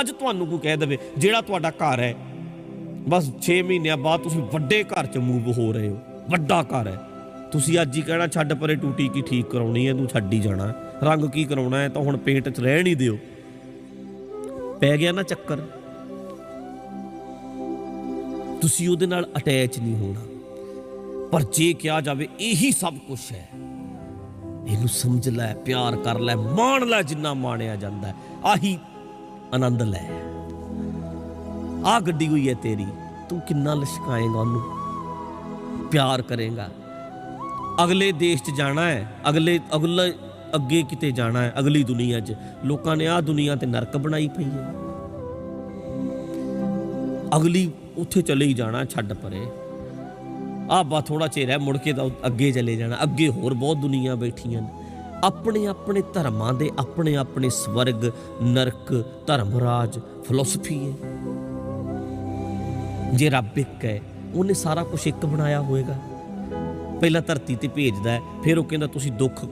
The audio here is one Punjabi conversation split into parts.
ਅੱਜ ਤੁਹਾਨੂੰ ਕੋਈ ਕਹਿ ਦੇਵੇ ਜਿਹੜਾ ਤੁਹਾਡਾ ਘਰ ਹੈ। ਬਸ 6 ਮਹੀਨਿਆਂ ਬਾਅਦ ਤੁਸੀਂ ਵੱਡੇ ਘਰ 'ਚ ਮੂਵ ਹੋ ਰਹੇ ਹੋ। ਵੱਡਾ ਘਰ ਹੈ। ਤੁਸੀਂ ਅੱਜ ਹੀ ਕਹਿਣਾ, ਛੱਡ ਪਰੇ ਟੂਟੀ ਕੀ ਠੀਕ ਕਰਾਉਣੀ ਹੈ, ਤੂੰ ਛੱਡ ਹੀ ਜਾਣਾ। ਰੰਗ ਕੀ ਕਰਾਉਣਾ ਹੈ, ਤਾਂ ਹੁਣ ਪੇਂਟ 'ਚ ਰਹਿਣ ਹੀ ਦਿਓ। ਪੈ ਗਿਆ ਨਾ ਚੱਕਰ। ਤੁਸੀਂ ਉਹਦੇ ਨਾਲ ਅਟੈਚ ਨਹੀਂ ਹੋਣਾ। ਪਰ ਜੇ ਕਿਹਾ ਜਾਵੇ, ਇਹੀ ਸਭ ਕੁਝ ਹੈ। ਇਹਨੂੰ ਸਮਝ ਲੈ, ਪਿਆਰ ਕਰ ਲੈ, ਮਾਣ ਲੈ ਜਿੰਨਾ ਮਾਣਿਆ ਜਾਂਦਾ ਆਹੀ ਆਨੰਦ ਲੈ। ਆ ਗੱਡੀ ਹੋਈ ਹੈ ਤੇਰੀ, ਤੂੰ ਕਿੰਨਾ ਲਿਸ਼ਕਾਏਗਾ ਉਹਨੂੰ? ਪਿਆਰ ਕਰੇਗਾ। ਅਗਲੇ ਦੇਸ਼ 'ਚ ਜਾਣਾ ਹੈ, ਅਗਲੇ ਅਗਲੇ ਅੱਗੇ ਕਿਤੇ ਜਾਣਾ ਹੈ, ਅਗਲੀ ਦੁਨੀਆ 'ਚ। ਲੋਕਾਂ ਨੇ ਆ ਦੁਨੀਆ ਤੇ ਨਰਕ ਬਣਾਈ ਪਈ ਹੈ। ਅਗਲੀ ਉੱਥੇ ਚਲੇ ਹੀ ਜਾਣਾ, ਛੱਡ ਪਰੇ। ਆ ਬਾ ਥੋੜਾ ਚਿਰ ਹੈ, ਮੁੜ ਕੇ ਤਾਂ ਅੱਗੇ ਚਲੇ ਜਾਣਾ। ਅੱਗੇ ਹੋਰ ਬਹੁਤ ਦੁਨੀਆ ਬੈਠੀਆਂ ਨੇ। ਆਪਣੇ ਆਪਣੇ ਧਰਮਾਂ ਦੇ ਆਪਣੇ ਆਪਣੇ ਸਵਰਗ, ਨਰਕ ਧਰਮ ਰਾਜ ਫਿਲਾਸਫੀ ਹੈ। ਜੇ ਰੱਬ ਇੱਕ ਹੈ, ਉਹਨੇ ਸਾਰਾ ਕੁਝ ਇੱਕ ਬਣਾਇਆ ਹੋਵੇਗਾ ਪਹਿਲਾਂ ਧਰਤੀ ਤੇ ਭੇਜਦਾ ਹੈ, ਫਿਰ ਉਹ ਕਹਿੰਦਾ, ਤੁਸੀਂ ਦੁੱਖ,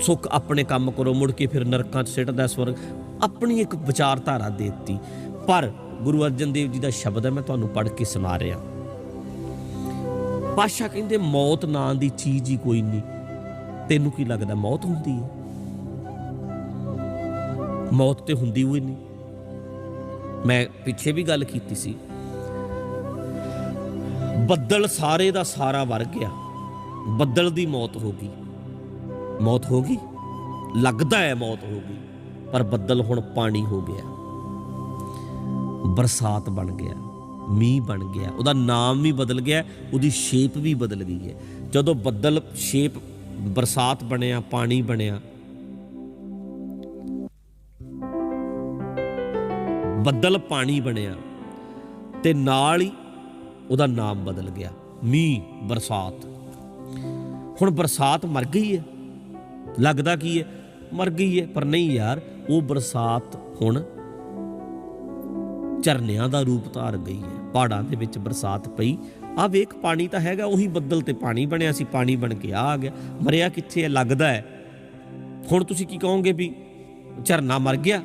ਸੁੱਖ ਆਪਣੇ ਕੰਮ ਕਰੋ, ਮੁੜ ਕੇ ਫਿਰ ਨਰਕਾਂ 'ਚ ਸਿੱਟਦਾ ਸਵਰਗ। ਆਪਣੀ ਇੱਕ ਵਿਚਾਰਧਾਰਾ ਦੇ ਦਿੱਤੀ। ਪਰ ਗੁਰੂ ਅਰਜਨ ਦੇਵ ਜੀ ਦਾ ਸ਼ਬਦ ਹੈ, ਮੈਂ ਤੁਹਾਨੂੰ ਪੜ੍ਹ ਕੇ ਸੁਣਾ ਰਿਹਾ। ਪਾਸ਼ਾ ਕਹਿੰਦੇ, ਮੌਤ ਨਾਂ ਦੀ ਚੀਜ਼ ਹੀ ਕੋਈ ਨਹੀਂ। ਤੈਨੂੰ ਕੀ ਲੱਗਦਾ ਮੌਤ ਹੁੰਦੀ ਹੈ? ਮੌਤ ਤੇ ਹੁੰਦੀ ਹੋਈ ਨਹੀਂ। ਮੈਂ ਪਿੱਛੇ ਵੀ ਗੱਲ ਕੀਤੀ ਸੀ। ਬੱਦਲ ਸਾਰੇ ਦਾ ਸਾਰਾ ਵਰ ਗਿਆ। ਬੱਦਲ ਦੀ ਮੌਤ ਹੋ ਗਈ। ਮੌਤ ਹੋ ਗਈ? ਲੱਗਦਾ ਹੈ ਮੌਤ ਹੋ ਗਈ, ਪਰ ਬੱਦਲ ਹੁਣ ਪਾਣੀ ਹੋ ਗਿਆ। ਬਰਸਾਤ ਬਣ ਗਿਆ, ਮੀਂਹ ਬਣ ਗਿਆ, ਉਹਦਾ ਨਾਮ ਵੀ ਬਦਲ ਗਿਆ, ਉਹਦੀ ਸ਼ੇਪ ਵੀ ਬਦਲ ਗਈ ਹੈ। ਜਦੋਂ ਬੱਦਲ ਸ਼ੇਪ ਬਰਸਾਤ ਬਣਿਆ, ਪਾਣੀ ਬਣਿਆ। ਬੱਦਲ ਪਾਣੀ ਬਣਿਆ ਤੇ ਨਾਲ ਹੀ ਉਹਦਾ ਨਾਮ ਬਦਲ ਗਿਆ, ਮੀਂਹ, ਬਰਸਾਤ। ਹੁਣ ਬਰਸਾਤ ਮਰ ਗਈ ਹੈ। ਲੱਗਦਾ ਕੀ ਹੈ? ਮਰ ਗਈ ਹੈ, ਪਰ ਨਹੀਂ ਯਾਰ, ਉਹ ਬਰਸਾਤ ਹੁਣ ਝਰਨਿਆਂ ਦਾ ਰੂਪ ਧਾਰ ਗਈ ਹੈ। ਪਹਾੜਾਂ ਦੇ ਵਿੱਚ ਬਰਸਾਤ ਪਈ ਆ ਵੇਖ, ਪਾਣੀ ਤਾਂ ਹੈਗਾ, ਉਹੀ ਬੱਦਲ ਤੇ ਪਾਣੀ ਬਣਿਆ ਸੀ, ਪਾਣੀ ਬਣ ਕੇ ਆ ਗਿਆ। ਮਰਿਆ ਕਿੱਥੇ ਹੈ, ਲੱਗਦਾ ਹੈ। ਹੁਣ ਤੁਸੀਂ ਕੀ ਕਹੋਗੇ ਵੀ ਝਰਨਾ ਮਰ ਗਿਆ?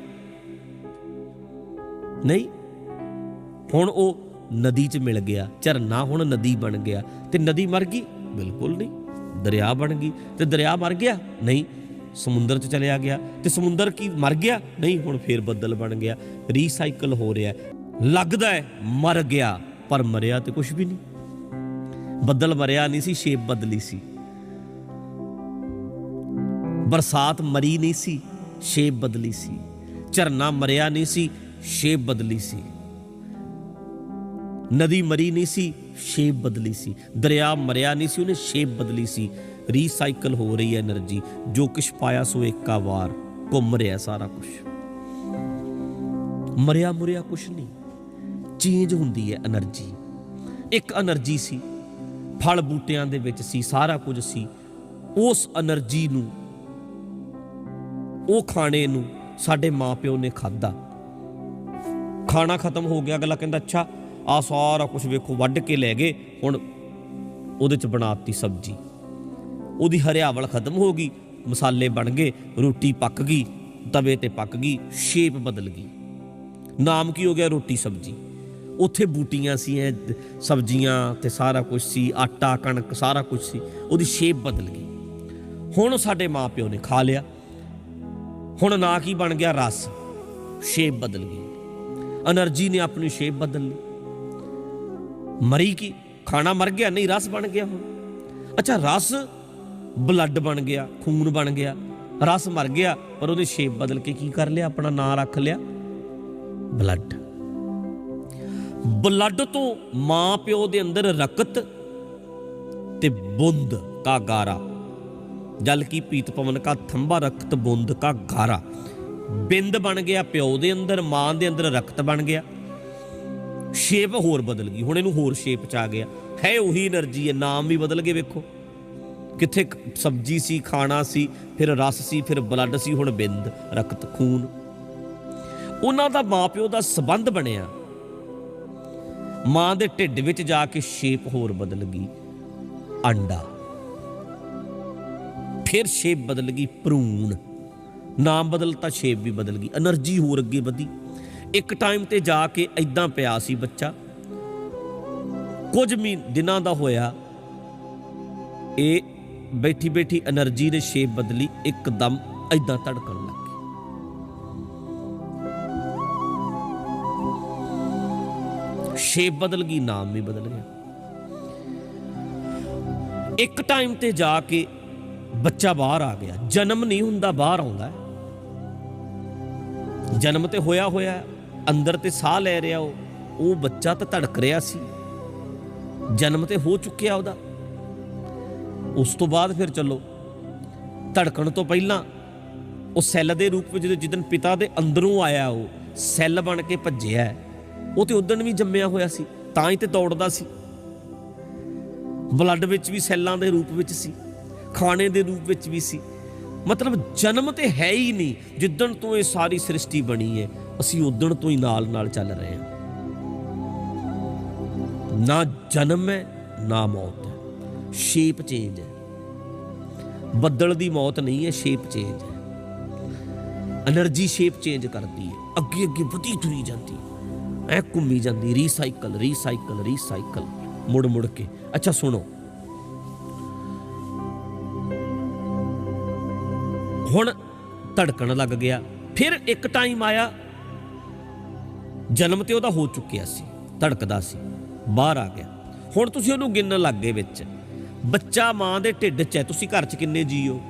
ਨਹੀਂ। ਹੁਣ ਉਹ ਨਦੀ 'ਚ ਮਿਲ ਗਿਆ। ਝਰਨਾ ਹੁਣ ਨਦੀ ਬਣ ਗਿਆ। ਤੇ ਨਦੀ ਮਰ ਗਈ? ਬਿਲਕੁਲ ਨਹੀਂ। ਦਰਿਆ ਬਣ ਗਈ। ਤੇ ਦਰਿਆ ਮਰ ਗਿਆ? ਨਹੀਂ। ਸਮੁੰਦਰ 'ਚ ਚਲਿਆ ਗਿਆ। ਤੇ ਸਮੁੰਦਰ ਕੀ, ਮਰ ਗਿਆ? ਨਹੀਂ। ਹੁਣ ਫੇਰ ਬੱਦਲ ਬਣ ਗਿਆ। ਰੀਸਾਈਕਲ ਹੋ ਰਿਹਾ ਲੱਗਦਾ ਹੈ ਮਰ ਗਿਆ, ਪਰ ਮਰਿਆ ਤੇ ਕੁਝ ਵੀ ਨਹੀਂ। ਬੱਦਲ ਮਰਿਆ ਨਹੀਂ ਸੀ, ਸ਼ੇਪ ਬਦਲੀ ਸੀ। ਬਰਸਾਤ ਮਰੀ ਨਹੀਂ ਸੀ, ਸ਼ੇਪ ਬਦਲੀ ਸੀ। ਝਰਨਾ ਮਰਿਆ ਨਹੀਂ ਸੀ, ਸ਼ੇਪ ਬਦਲੀ ਸੀ। ਨਦੀ ਮਰੀ ਨਹੀਂ ਸੀ, ਸ਼ੇਪ ਬਦਲੀ ਸੀ। ਦਰਿਆ ਮਰਿਆ ਨਹੀਂ ਸੀ, ਉਹਨੇ ਸ਼ੇਪ ਬਦਲੀ ਸੀ। ਰੀਸਾਈਕਲ ਹੋ ਰਹੀ ਹੈ એનર્ਜੀ। ਜੋ ਕੁਛ ਪਾਇਆ ਸੋ ਇੱਕਾ ਵਾਰ। ਘੁੰਮ ਰਿਹਾ ਸਾਰਾ ਕੁਛ। ਮਰਿਆ ਮੁਰਿਆ ਕੁਛ ਨਹੀਂ। ਚੇਂਜ ਹੁੰਦੀ ਹੈ એનર્ਜੀ। ਇੱਕ એનર્ਜੀ ਸੀ। ਫਲ ਬੂਟਿਆਂ ਦੇ ਵਿੱਚ ਸੀ, ਸਾਰਾ ਕੁਝ ਸੀ। ਉਸ એનર્ਜੀ ਨੂੰ, ਉਹ ਖਾਣੇ ਨੂੰ ਸਾਡੇ ਮਾਪਿਓ ਨੇ ਖਾਦਾ ਖਾਣਾ ਖਤਮ ਹੋ ਗਿਆ, ਅਗਲਾ ਕਹਿੰਦਾ, ਅੱਛਾ, ਆ ਸਾਰਾ ਕੁਝ ਵੇਖੋ, ਵੱਢ ਕੇ ਲੈ ਗਏ, ਹੁਣ ਉਹਦੇ ਚ ਬਣਾਤੀ ਸਬਜੀ। ਉਹਦੀ ਹਰਿਆਵਲ ਖਤਮ ਹੋ ਗਈ, ਮਸਾਲੇ ਬਣ ਗਏ, ਰੋਟੀ ਪੱਕ ਗਈ, ਤਵੇ ਤੇ ਪੱਕ ਗਈ, ਸ਼ੇਪ ਬਦਲ ਗਈ। ਨਾਮ ਕੀ ਹੋ ਗਿਆ? ਰੋਟੀ ਸਬਜੀ। ਉੱਥੇ ਬੂਟੀਆਂ ਸੀ, ਐ ਸਬਜ਼ੀਆਂ ਤੇ ਸਾਰਾ ਕੁਝ ਸੀ, ਆਟਾ, ਕਣਕ, ਸਾਰਾ ਕੁਝ ਸੀ। ਉਹਦੀ ਸ਼ੇਪ ਬਦਲ ਗਈ। ਹੁਣ ਸਾਡੇ ਮਾਪਿਓ ਨੇ ਖਾ ਲਿਆ। ਹੁਣ ਨਾ ਕੀ ਬਣ ਗਿਆ, ਰਸ। ਸ਼ੇਪ ਬਦਲ ਗਈ। એનર્ਜੀ ਨੇ ਆਪਣੀ ਸ਼ੇਪ ਬਦਲ ਲਈ। ਮਰੀ ਕੀ? ਖਾਣਾ ਮਰ ਗਿਆ? ਨਹੀਂ, ਰਸ ਬਣ ਗਿਆ ਹੁਣ। ਅੱਛਾ, ਰਸ ਬਲੱਡ ਬਣ ਗਿਆ, ਖੂਨ ਬਣ ਗਿਆ। ਰਸ ਮਰ ਗਿਆ, ਪਰ ਉਹਦੀ ਸ਼ੇਪ ਬਦਲ ਕੇ ਕੀ ਕਰ ਲਿਆ? ਆਪਣਾ ਨਾਂ ਰੱਖ ਲਿਆ। ਬਲੱਡ ਬਲੱਡ ਤੋਂ ਮਾਂ ਪਿਓ ਦੇ ਅੰਦਰ ਰਕਤ ਤੇ ਬੁੰਦ ਕਾ ਗਾਰਾ। ਜਲ ਕੀ ਪੀਤ ਪਵਨ ਕਾ ਥੰਬਾ ਰਕਤ ਬੁੰਦ ਕਾ ਗਾਰਾ। ਬਿੰਦ ਬਣ ਗਿਆ ਪਿਓ ਦੇ ਅੰਦਰ, ਮਾਂ ਦੇ ਅੰਦਰ ਰਕਤ ਬਣ ਗਿਆ। ਸ਼ੇਪ ਹੋਰ ਬਦਲ ਗਈ। ਹੁਣ ਇਹਨੂੰ ਹੋਰ ਸ਼ੇਪ ਚ ਆ ਗਿਆ। ਹੈ ਉਹੀ એનર્ਜੀ ਹੈ, ਨਾਮ ਵੀ ਬਦਲ ਗਏ ਵੇਖੋ। ਕਿੱਥੇ ਸਬਜੀ ਸੀ, ਖਾਣਾ ਸੀ, ਫਿਰ ਰਸ ਸੀ, ਫਿਰ ਬਲੱਡ ਸੀ, ਹੁਣ ਬਿੰਦ, ਰਕਤ, ਖੂਨ। ਉਹਨਾਂ ਦਾ ਮਾਪਿਓ ਦਾ ਸਬੰਧ ਬਣਿਆ। ਮਾਂ ਦੇ ਢਿੱਡ ਵਿੱਚ ਜਾ ਕੇ ਸ਼ੇਪ ਹੋਰ ਬਦਲ ਗਈ ਅੰਡਾ ਫਿਰ ਸ਼ੇਪ ਬਦਲ ਗਈ, ਭਰੂਣ। ਨਾਮ ਬਦਲਤਾ ਸ਼ੇਪ ਵੀ ਬਦਲ ਗਈ એનર્ਜੀ ਹੋਰ ਅੱਗੇ ਵਧੀ। ਇੱਕ ਟਾਈਮ ਤੇ ਜਾ ਕੇ ਐਦਾਂ ਪਿਆ ਸੀ ਬੱਚਾ। ਕੁਝ ਮਹੀਨ ਦਿਨਾਂ ਦਾ ਹੋਇਆ, ਇਹ ਬੈਠੀ ਬੈਠੀ એનર્ਜੀ ਦੇ ਸ਼ੇਪ ਬਦਲੀ, ਇੱਕਦਮ ਐਦਾਂ ਧੜਕਣ ਲੱਗਾ ਸ਼ੇਪ ਬਦਲ ਗਈ, ਨਾਮ ਵੀ ਬਦਲ ਗਿਆ। ਇੱਕ ਟਾਈਮ ਤੇ ਜਾ ਕੇ ਬੱਚਾ ਬਾਹਰ ਆ ਗਿਆ। ਜਨਮ ਨਹੀਂ ਹੁੰਦਾ, ਬਾਹਰ ਆਉਂਦਾ ਜਨਮ ਤੇ ਹੋਇਆ ਹੋਇਆ ਅੰਦਰ ਤੇ ਸਾਹ ਲੈ ਰਿਹਾ ਉਹ। ਉਹ ਬੱਚਾ ਤਾਂ ਧੜਕ ਰਿਹਾ ਸੀ। ਜਨਮ ਤੇ ਹੋ ਚੁੱਕਿਆ ਉਹਦਾ। ਉਸ ਤੋਂ ਬਾਅਦ ਫਿਰ ਚੱਲੋ। ਧੜਕਣ ਤੋਂ ਪਹਿਲਾਂ ਉਹ ਸੈੱਲ ਦੇ ਰੂਪ ਵਿੱਚ ਜਦੋਂ ਜਿੱਦਨ ਪਿਤਾ ਦੇ ਅੰਦਰੋਂ ਆਇਆ ਉਹ, ਸੈੱਲ ਬਣ ਕੇ ਭੱਜਿਆ ਉਹ ਤੇ ਉਦੋਂ ਵੀ ਜੰਮਿਆ ਹੋਇਆ ਸੀ, ਤਾਂ ਹੀ ਤੇ ਦੌੜਦਾ ਸੀ। ਬਲੱਡ ਵਿੱਚ ਵੀ ਸੈੱਲਾਂ ਦੇ ਰੂਪ ਵਿੱਚ ਸੀ, ਖਾਣੇ ਦੇ ਰੂਪ ਵਿੱਚ ਵੀ ਸੀ। ਮਤਲਬ ਜਨਮ ਤੇ ਹੈ ਹੀ ਨਹੀਂ, ਜਿੱਦਣ ਤੋਂ ਇਹ ਸਾਰੀ ਸ੍ਰਿਸ਼ਟੀ ਬਣੀ ਹੈ, ਅਸੀਂ ਉਦੋਂ ਤੋਂ ਹੀ ਨਾਲ ਨਾਲ ਚੱਲ ਰਹੇ ਹਾਂ। ਨਾ ਜਨਮ ਹੈ, ਨਾ ਮੌਤ ਹੈ ਸ਼ੇਪ ਚੇਂਜ ਹੈ। ਬੱਦਲ ਦੀ ਮੌਤ ਨਹੀਂ ਹੈ ਸ਼ੇਪ ਚੇਂਜ ਹੈ। એનર્ਜੀ ਸ਼ੇਪ ਚੇਂਜ ਕਰਦੀ ਹੈ ਅੱਗੇ ਅੱਗੇ ਵਧੀ ਤੁਰੀ ਜਾਂਦੀ ਹੈ। ਐ ਘੁੰਮੀ ਜਾਂਦੀ ਰੀਸਾਈਕਲ ਰੀਸਾਈਕਲ ਰੀਸਾਈਕਲ ਮੁੜ ਮੁੜ ਕੇ। ਅੱਛਾ, ਸੁਣੋ। ਹੁਣ ਧੜਕਣ ਲੱਗ ਗਿਆ। ਫਿਰ ਇੱਕ ਟਾਈਮ ਆਇਆ। ਜਨਮ ਤੇ ਉਹਦਾ ਹੋ ਚੁੱਕਿਆ ਸੀ। ਧੜਕਦਾ ਸੀ। ਬਾਹਰ ਆ ਗਿਆ। ਹੁਣ ਤੁਸੀਂ ਉਹਨੂੰ ਗਿਣਨ ਲੱਗ ਗਏ ਵਿੱਚ। ਬੱਚਾ ਮਾਂ ਦੇ ਢਿੱਡ 'ਚ ਹੈ। ਤੁਸੀਂ ਘਰ 'ਚ ਕਿੰਨੇ ਜੀਓ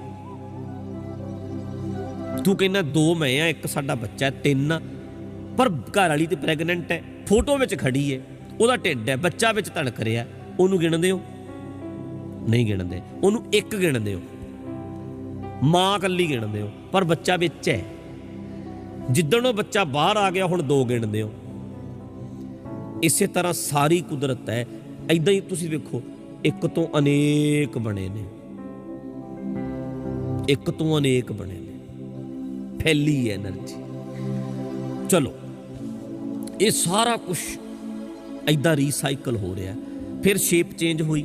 ਤੂੰ ਕਹਿੰਦਾ, ਦੋ ਮੈਂ ਆ, ਇੱਕ ਸਾਡਾ ਬੱਚਾ ਤਿੰਨ। ਪਰ ਘਰ ਵਾਲੀ ਤੇ ਪ੍ਰੈਗਨੈਂਟ ਹੈ ਫੋਟੋ ਵਿੱਚ ਖੜੀ ਹੈ, ਉਹਦਾ ਢਿੱਡ ਹੈ, ਬੱਚਾ ਵਿੱਚ ਧੜਕ ਰਿਹਾ ਉਹਨੂੰ ਗਿਣਦੇ ਹੋ? ਨਹੀਂ ਗਿਣਦੇ, ਉਹਨੂੰ ਇੱਕ ਗਿਣਦੇ ਹੋ। ਮਾਂ ਇਕੱਲੀ ਗਿਣਦੇ ਹੋ, ਪਰ ਬੱਚਾ ਵਿੱਚ ਹੈ। ਜਿੱਦਣ ਉਹ ਬੱਚਾ ਬਾਹਰ ਆ ਗਿਆ, ਹੁਣ ਦੋ ਗਿਣਦੇ ਹੋ। ਇਸੇ ਤਰ੍ਹਾਂ ਸਾਰੀ ਕੁਦਰਤ ਹੈ ਐਦਾਂ ਹੀ ਤੁਸੀਂ ਵੇਖੋ, ਇੱਕ ਤੋਂ ਅਨੇਕ ਬਣੇ ਨੇ। ਇੱਕ ਤੋਂ ਅਨੇਕ ਬਣੇ ਨੇ। ਫੈਲੀ ਐਨਰਜੀ ਚਲੋ। ਇਹ ਸਾਰਾ ਕੁਝ ਐਦਾਂ ਰੀਸਾਈਕਲ ਹੋ ਰਿਹਾ। ਫਿਰ ਸ਼ੇਪ ਚੇਂਜ ਹੋਈ।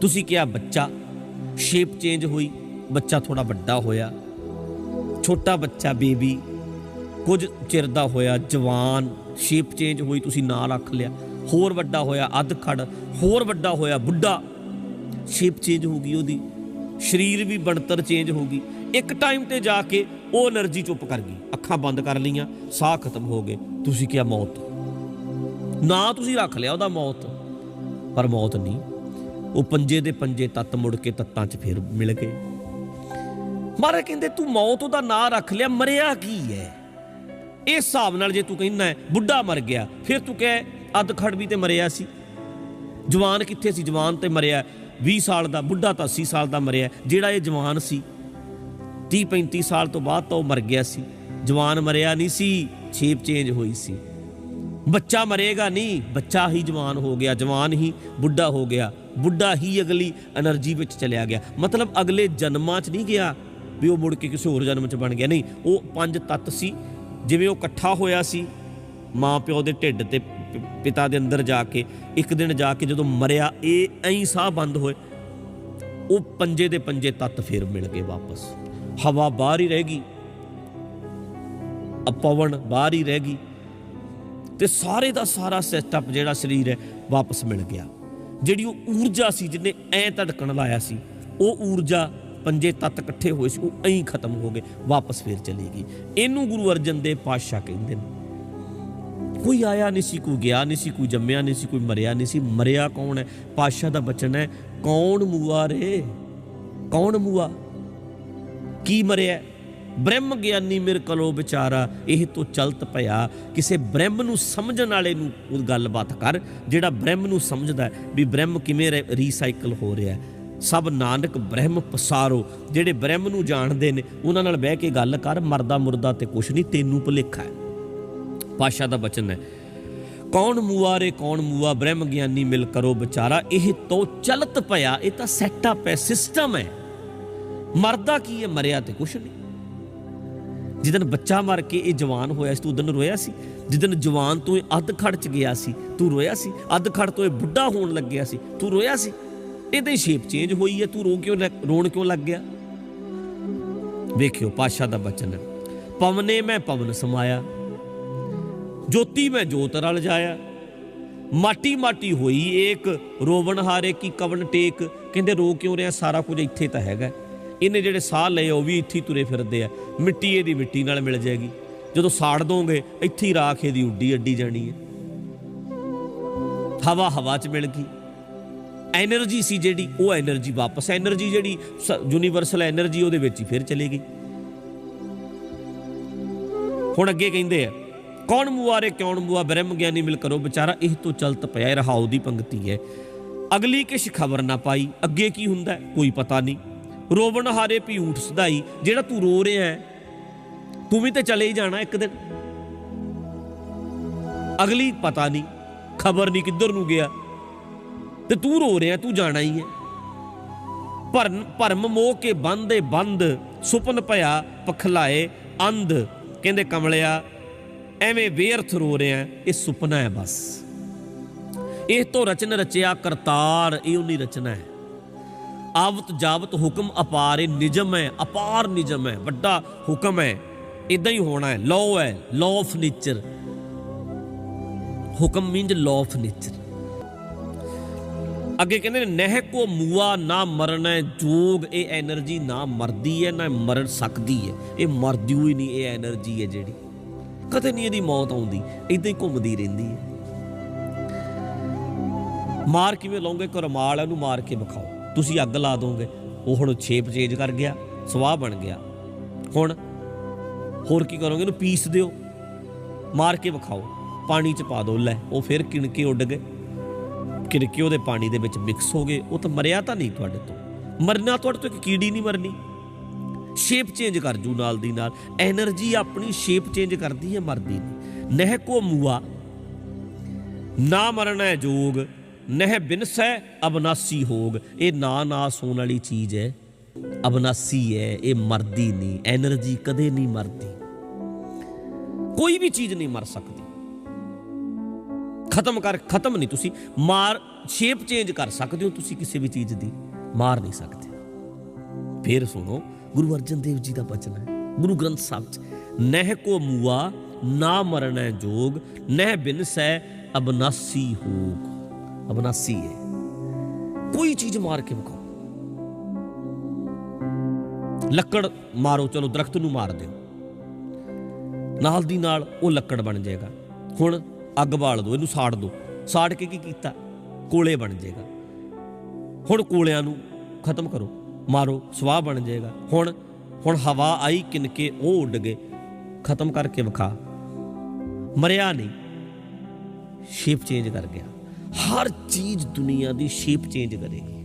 ਤੁਸੀਂ ਕਿਹਾ ਬੱਚਾ ਸ਼ੇਪ ਚੇਂਜ ਹੋਈ। ਬੱਚਾ ਥੋੜਾ ਵੱਡਾ ਹੋਇਆ। ਛੋਟਾ ਬੱਚਾ ਬੇਬੀ ਕੁਝ ਚਿਰ ਦਾ ਹੋਇਆ, ਜਵਾਨ ਸ਼ੇਪ ਚੇਂਜ ਹੋਈ, ਤੁਸੀਂ ਨਾਂ ਰੱਖ ਲਿਆ। ਹੋਰ ਵੱਡਾ ਹੋਇਆ, ਅੱਧ ਖੜ, ਹੋਰ ਵੱਡਾ ਹੋਇਆ, ਬੁੱਢਾ। ਸ਼ੇਪ ਚੇਂਜ ਹੋ ਗਈ ਉਹਦੀ। ਸਰੀਰ ਵੀ ਬਣਤਰ ਚੇਂਜ ਹੋ ਗਈ। ਇੱਕ ਟਾਈਮ ਤੇ ਜਾ ਕੇ ਉਹ એનર્ਜੀ ਚੁੱਪ ਕਰ ਗਈ। ਅੱਖਾਂ ਬੰਦ ਕਰ ਲਈਆਂ, ਸਾਹ ਖਤਮ ਹੋ ਗਏ। ਤੁਸੀਂ ਕਿਹਾ ਮੌਤ। ਨਾ ਤੁਸੀਂ ਰੱਖ ਲਿਆ ਉਹਦਾ ਮੌਤ। ਪਰ ਮੌਤ ਨਹੀਂ। ਉਹ ਪੰਜੇ ਦੇ ਪੰਜੇ ਤੱਤ ਮੁੜ ਕੇ ਤੱਤਾਂ 'ਚ ਫਿਰ ਮਿਲ ਗਏ। ਮਹਾਰਾਜ ਕਹਿੰਦੇ, ਤੂੰ ਮੌਤ ਉਹਦਾ ਨਾਂ ਰੱਖ ਲਿਆ, ਮਰਿਆ ਕੀ ਹੈ ਇਸ ਹਿਸਾਬ ਨਾਲ ਜੇ ਤੂੰ ਕਹਿੰਦਾ ਬੁੱਢਾ ਮਰ ਗਿਆ। ਫਿਰ ਤੂੰ ਕਹੇ, ਅੱਧ ਖੜ ਤੇ ਮਰਿਆ ਸੀ। ਜਵਾਨ ਕਿੱਥੇ ਸੀ? ਜਵਾਨ ਤੇ ਮਰਿਆ। 20 ਸਾਲ ਦਾ ਬੁੱਢਾ ਤਾਂ 80 ਸਾਲ ਦਾ ਮਰਿਆ। ਜਿਹੜਾ ਇਹ ਜਵਾਨ ਸੀ 30 35 ਸਾਲ ਤੋਂ ਬਾਅਦ ਤਾਂ ਉਹ ਮਰ ਗਿਆ ਸੀ। ਜਵਾਨ ਮਰਿਆ ਨਹੀਂ ਸੀ। ਸ਼ੇਪ ਚੇਂਜ ਹੋਈ ਸੀ। ਬੱਚਾ ਮਰੇਗਾ ਨਹੀਂ, ਬੱਚਾ ਹੀ ਜਵਾਨ ਹੋ ਗਿਆ, ਜਵਾਨ ਹੀ ਬੁੱਢਾ ਹੋ ਗਿਆ, ਬੁੱਢਾ ਹੀ ਅਗਲੀ એનર્ਜੀ ਵਿੱਚ ਚਲਿਆ ਗਿਆ। ਮਤਲਬ ਅਗਲੇ ਜਨਮਾਂ 'ਚ ਨਹੀਂ ਗਿਆ ਵੀ ਉਹ ਮੁੜ ਕੇ ਕਿਸੇ ਹੋਰ ਜਨਮ 'ਚ ਬਣ ਗਿਆ। ਨਹੀਂ, ਉਹ ਪੰਜ ਤੱਤ ਸੀ, ਜਿਵੇਂ ਉਹ ਇਕੱਠਾ ਹੋਇਆ ਸੀ ਮਾਂ ਪਿਓ ਦੇ ਢਿੱਡ ਤੇ ਪਿਤਾ ਦੇ ਅੰਦਰ ਜਾ ਕੇ, ਇੱਕ ਦਿਨ ਜਾ ਕੇ ਜਦੋਂ ਮਰਿਆ, ਇਹ ਐਂ ਸਾਹ ਬੰਦ ਹੋਏ, ਉਹ ਪੰਜੇ ਦੇ ਪੰਜੇ ਤੱਤ ਫੇਰ ਮਿਲ ਗਏ ਵਾਪਸ। ਹਵਾ ਬਾਹਰ ਹੀ ਰਹੇਗੀ ਅਪਵਨ ਬਾਹਰ ਹੀ ਰਹਿ ਗਈ ਤੇ ਸਾਰੇ ਦਾ ਸਾਰਾ ਸੈਟਅਪ ਜਿਹੜਾ ਸਰੀਰ ਹੈ ਵਾਪਸ ਮਿਲ ਗਿਆ। ਜਿਹੜੀ ਉਹ ਊਰਜਾ ਸੀ, ਜਿਹਨੇ ਐ ਧੜਕਣ ਲਾਇਆ ਸੀ, ਉਹ ਊਰਜਾ ਪੰਜੇ ਤੱਤ ਇਕੱਠੇ ਹੋਏ ਸੀ, ਉਹ ਐਂ ਖਤਮ ਹੋ ਗਏ, ਵਾਪਸ ਫੇਰ ਚਲੀ ਗਈ। ਇਹਨੂੰ ਗੁਰੂ ਅਰਜਨ ਦੇਵ ਪਾਤਸ਼ਾਹ ਕਹਿੰਦੇ ਨੇ। ਕੋਈ ਆਇਆ ਨਹੀਂ ਸੀ, ਕੋਈ ਗਿਆ ਨਹੀਂ ਸੀ, ਕੋਈ ਜੰਮਿਆ ਨਹੀਂ ਸੀ, ਕੋਈ ਮਰਿਆ ਨਹੀਂ ਸੀ। ਮਰਿਆ ਕੌਣ ਹੈ? ਪਾਤਸ਼ਾਹ ਦਾ ਬਚਨ ਹੈ, ਕੌਣ ਮੂਆ ਰੇ? ਕੌਣ ਮੂਆ? ਕੀ ਮਰਿਆ? ਬ੍ਰਹਮ ਗਿਆਨੀ ਮਿਰ ਕਲੋ ਵਿਚਾਰਾ ਇਹ ਤੋਂ ਚਲਤ ਪਿਆ। ਕਿਸੇ ਬ੍ਰਹਮ ਨੂੰ ਸਮਝਣ ਵਾਲੇ ਨੂੰ ਉਹ ਗੱਲਬਾਤ ਕਰ, ਜਿਹੜਾ ਬ੍ਰਹਮ ਨੂੰ ਸਮਝਦਾ ਵੀ ਬ੍ਰਹਮ ਕਿਵੇਂ ਰੀਸਾਈਕਲ ਹੋ ਰਿਹਾ ਹੈ। ਸਭ ਨਾਨਕ ਬ੍ਰਹਮ ਪਸਾਰੋ, ਜਿਹੜੇ ਬ੍ਰਹਮ ਨੂੰ ਜਾਣਦੇ ਨੇ, ਉਹਨਾਂ ਨਾਲ ਬਹਿ ਕੇ ਗੱਲ ਕਰ, ਮਰਦਾ ਮੁਰਦਾ ਤੇ ਕੁਛ ਨਹੀਂ, ਤੈਨੂੰ ਭੁਲੇਖਾ ਹੈ। ਪਾਸ਼ਾ ਦਾ ਬਚਨ ਹੈ, ਕੌਣ ਮੂਆਰੇ ਕੌਣ ਮੂਆ ਬ੍ਰਹਮ ਗਿਆਨੀ ਮਿਲ ਕਰੋ ਵਿਚਾਰਾ, ਇਹ ਤੋਂ ਚਲਤ ਪਿਆ, ਇਹ ਤਾਂ ਸੈਟਅਪ ਹੈ ਸਿਸਟਮ ਹੈ। ਮਰਦਾ ਕੀ ਹੈ, ਮਰਿਆ ਤੇ ਕੁਛ ਨਹੀਂ। ਜਿੱਦਨ ਬੱਚਾ ਮਰ ਕੇ ਇਹ ਜਵਾਨ ਹੋਇਆ ਸੀ, ਤੂੰ ਉਦੋਂ ਰੋਇਆ ਸੀ? ਜਿੱਦਨ ਜਵਾਨ ਤੂੰ ਇਹ ਅੱਧ ਖੜ ਚ ਗਿਆ ਸੀ, ਤੂੰ ਰੋਇਆ ਸੀ? ਅੱਧ ਖੜ ਤੋਂ ਇਹ ਬੁੱਢਾ ਹੋਣ ਲੱਗਿਆ ਸੀ, ਤੂੰ ਰੋਇਆ ਸੀ? ਇਹਦੇ ਸ਼ੇਪ ਚੇਂਜ ਹੋਈ ਹੈ, ਤੂੰ ਰੋ ਕਿਉਂ ਲੱਗ- ਰੋਣ ਕਿਉਂ ਲੱਗ ਗਿਆ? ਵੇਖਿਓ ਪਾਸ਼ਾ ਦਾ ਬਚਨ। ਹੈ ਪਵਨੇ ਮੈਂ ਪਵਨ ਸਮਾਇਆ, ਜੋਤੀ ਮੈਂ ਜੋਤ ਰਲ ਜਾਇਆ। ਮਾਟੀ ਮਾਟੀ ਹੋਈ ਏਕ, ਰੋਵਣ ਹਾਰੇ ਕੀ ਕਵਨ ਟੇਕ। ਕਹਿੰਦੇ ਰੋ ਕਿਉਂ ਰਿਹਾ, ਸਾਰਾ ਕੁਝ ਇੱਥੇ ਤਾਂ ਹੈਗਾ। ਇਹਨੇ ਜਿਹੜੇ ਸਾਹ ਲਏ ਉਹ ਵੀ ਇੱਥੇ ਤੁਰੇ ਫਿਰਦੇ ਆ। ਮਿੱਟੀ ਇਹਦੀ ਮਿੱਟੀ ਨਾਲ ਮਿਲ ਜਾਏਗੀ। ਜਦੋਂ ਸਾੜ ਦੋਗੇ, ਇੱਥੇ ਹੀ ਰਾਖ ਇਹਦੀ ਉੱਡੀ ਅੱਡੀ ਜਾਣੀ ਹੈ। ਹਵਾ ਹਵਾ 'ਚ ਮਿਲ ਗਈ। ਐਨਰਜੀ ਸੀ ਜਿਹੜੀ, ਉਹ ਐਨਰਜੀ ਵਾਪਸ ਐਨਰਜੀ ਜਿਹੜੀ ਯੂਨੀਵਰਸਲ ਐਨਰਜੀ ਉਹਦੇ ਵਿੱਚ ਹੀ ਫਿਰ ਚਲੇ ਗਈ। ਹੁਣ ਅੱਗੇ ਕਹਿੰਦੇ ਆ, ਕੌਣ ਮੁਆਰੇ ਕਿਉਣ ਮੁਆ ਬ੍ਰਹਮ ਗਿਆਨੀ ਮਿਲ ਕਰੋ ਵਿਚਾਰਾ, ਇਹ ਤੋਂ ਚਲਤ ਪਿਆ ਰਹਾਉ ਦੀ ਪੰਗਤੀ ਹੈ। ਅਗਲੀ ਕਿਸ ਖਬਰ ਨਾ ਪਾਈ, ਅੱਗੇ ਕੀ ਹੁੰਦਾ ਕੋਈ ਪਤਾ ਨਹੀਂ। ਰੋਵਣ ਹਾਰੇ ਵੀ ਊਠ ਸਦਾਈ, ਜਿਹੜਾ ਤੂੰ ਰੋ ਰਿਹਾ ਹੈ, ਤੂੰ ਵੀ ਤੇ ਚਲੇ ਹੀ ਜਾਣਾ ਇੱਕ ਦਿਨ। ਅਗਲੀ ਪਤਾ ਨਹੀਂ, ਖਬਰ ਨਹੀਂ ਕਿੱਧਰ ਨੂੰ ਗਿਆ। ਤੇ ਤੂੰ ਰੋ ਰਿਹਾ, ਤੂੰ ਜਾਣਾ ਹੀ ਹੈ। ਭਰਮ ਭਰਮ ਮੋਹ ਕੇ ਬੰਦੇ ਬੰਦ, ਸੁਪਨ ਭਇਆ ਪਖਲਾਏ ਅੰਧ। ਕਹਿੰਦੇ ਕਮਲਿਆ, ਐਵੇਂ ਬੇਅਰਥ ਰੋ ਰਿਹਾ ਇਹ ਸੁਪਨਾ ਹੈ ਬਸ। ਇਹ ਤੋਂ ਰਚਨ ਰਚਿਆ ਕਰਤਾਰ, ਇਹ ਉਹਨੀ ਰਚਨਾ ਹੈ। ਆਵਤ ਜਾਵਤ ਹੁਕਮ ਅਪਾਰ ਇਹ ਨਿਜਮ ਹੈ, ਅਪਾਰ ਨਿਜਮ ਹੈ, ਵੱਡਾ ਹੁਕਮ ਹੈ। ਇਦਾਂ ਹੀ ਹੋਣਾ ਹੈ ਲਾਅ ਹੈ ਲਾਅ ਆਫ ਨੇਚਰ ਹੁਕਮ ਮੀਨਸ ਲਾਅ ਆਫ ਨੇਚਰ ਅੱਗੇ ਕਹਿੰਦੇ ਨੇ, ਨਹਿ ਕੋ ਮੂਆ ਨਾ ਮਰਨਾ ਜੋਗ ਇਹ એનર્ਜੀ ਨਾ ਮਰਦੀ ਹੈ, ਨਾ ਮਰਨ ਸਕਦੀ ਹੈ। ਇਹ ਮਰਦੀ ਹੋਈ ਨਹੀਂ, ਇਹ એનર્ਜੀ ਹੈ ਜਿਹੜੀ। ਕਦੇ ਨਹੀਂ ਇਹਦੀ ਮੌਤ ਆਉਂਦੀ ਇਦਾਂ ਹੀ ਘੁੰਮਦੀ ਰਹਿੰਦੀ ਹੈ। ਮਾਰ ਕਿਵੇਂ ਲਾਉਂਗੇ ਕੋ ਰਮਾਲ ਇਹਨੂੰ ਮਾਰ ਕੇ ਵਿਖਾਓ। ਤੁਸੀਂ ਅੱਗ ਲਾ ਦੋਗੇ। ਉਹ ਹੁਣ 6 ਪਰਚੇਜ ਕਰ ਗਿਆ, ਸਵਾਹ ਬਣ ਗਿਆ। ਹੁਣ ਹੋਰ ਕੀ ਕਰੋਗੇ? ਇਹਨੂੰ ਪੀਸ ਦਿਓ। ਮਾਰ ਕੇ ਵਿਖਾਓ। ਪਾਣੀ ਚ ਪਾ ਦਿਓ ਲੈ, ਉਹ ਫਿਰ ਕਿਣਕੇ ਉੱਡ ਗਏ। ਕਿਣਕੇ ਉਹਦੇ ਪਾਣੀ ਦੇ ਵਿੱਚ ਮਿਕਸ ਹੋ ਗਏ। ਉਹ ਤਾਂ ਮਰਿਆ ਤਾਂ ਨਹੀਂ ਤੁਹਾਡੇ ਤੋਂ। ਮਰਨਾ ਤੁਹਾਡੇ ਤੋਂ ਇੱਕ ਕੀੜੀ ਨਹੀਂ ਮਰਨੀ। ਸ਼ੇਪ ਚੇਂਜ ਕਰ ਜੂ ਨਾਲ ਦੀ ਨਾਲ। એનર્ਜੀ ਆਪਣੀ ਸ਼ੇਪ ਚੇਂਜ ਕਰਦੀ ਹੈ, ਮਰਦੀ ਨਹੀਂ। ਨਹਿ ਕੋ ਮੂਆ। ਨਾ ਮਰਨਾ ਹੈ ਜੋਗ। ਨਹਿ ਬਿਨਸੈ ਅਬਨਾਸੀ ਹੋਗ। ਇਹ ਨਾ ਨਾ ਸੋਣ ਵਾਲੀ ਚੀਜ਼ ਹੈ। ਅਬਨਾਸੀ ਹੈ, ਇਹ ਮਰਦੀ ਨਹੀਂ એનર્ਜੀ ਕਦੇ ਨਹੀਂ ਮਰਦੀ। ਕੋਈ ਵੀ ਚੀਜ਼ ਨਹੀਂ ਮਰ ਸਕਦੀ। ਖਤਮ ਕਰ, ਖਤਮ ਨਹੀਂ ਤੁਸੀਂ। ਮਾਰ, ਸ਼ੇਪ ਚੇਂਜ ਕਰ ਸਕਦੇ ਹੋ ਤੁਸੀਂ ਕਿਸੇ ਵੀ ਚੀਜ਼ ਦੀ। ਮਾਰ ਨਹੀਂ ਸਕਦੇ। ਫੇਰ ਸੁਣੋ, ਗੁਰੂ ਅਰਜਨ ਦੇਵ ਜੀ ਦਾ ਬਚਨ ਹੈ। ਗੁਰੂ ਗ੍ਰੰਥ ਸਾਹਿਬ ਚ, ਨਹਿ ਕੋ ਮੂਆ, ਨਾ ਮਰਨੈ ਜੋਗ, ਨਹਿ ਬਿਨਸੈ ਅਬਨਾਸੀ ਹੋਗ। ਅਬਨਾਸੀ ਹੈ ਕੋਈ ਚੀਜ਼ ਮਾਰ ਕੇ ਵਿਖਾਓ ਲੱਕੜ ਮਾਰੋ ਚਲੋ ਦਰਖਤ ਨੂੰ ਮਾਰ ਦਿਓ ਨਾਲ ਦੀ ਨਾਲ ਉਹ ਲੱਕੜ ਬਣ ਜਾਏਗਾ ਹੁਣ ਅੱਗ ਬਾਲ ਦਿਓ ਇਹਨੂੰ ਸਾੜ ਦਿਓ ਸਾੜ ਕੇ ਕੀ ਕੀਤਾ ਕੋਲੇ ਬਣ ਜਾਏਗਾ ਹੁਣ ਕੋਲਿਆਂ ਨੂੰ ਖਤਮ ਕਰੋ ਮਾਰੋ ਸਵਾਹ ਬਣ ਜਾਏਗਾ ਹੁਣ ਹੁਣ ਹਵਾ ਆਈ ਕਿਨਕੇ ਉਹ ਉੱਡ ਗਏ ਖਤਮ ਕਰਕੇ ਵਿਖਾ ਮਰਿਆ ਨਹੀਂ ਸ਼ੇਪ ਚੇਂਜ ਕਰ ਗਿਆ ਹਰ ਚੀਜ਼ ਦੁਨੀਆ ਦੀ ਸ਼ੇਪ ਚੇਂਜ ਕਰੇਗੀ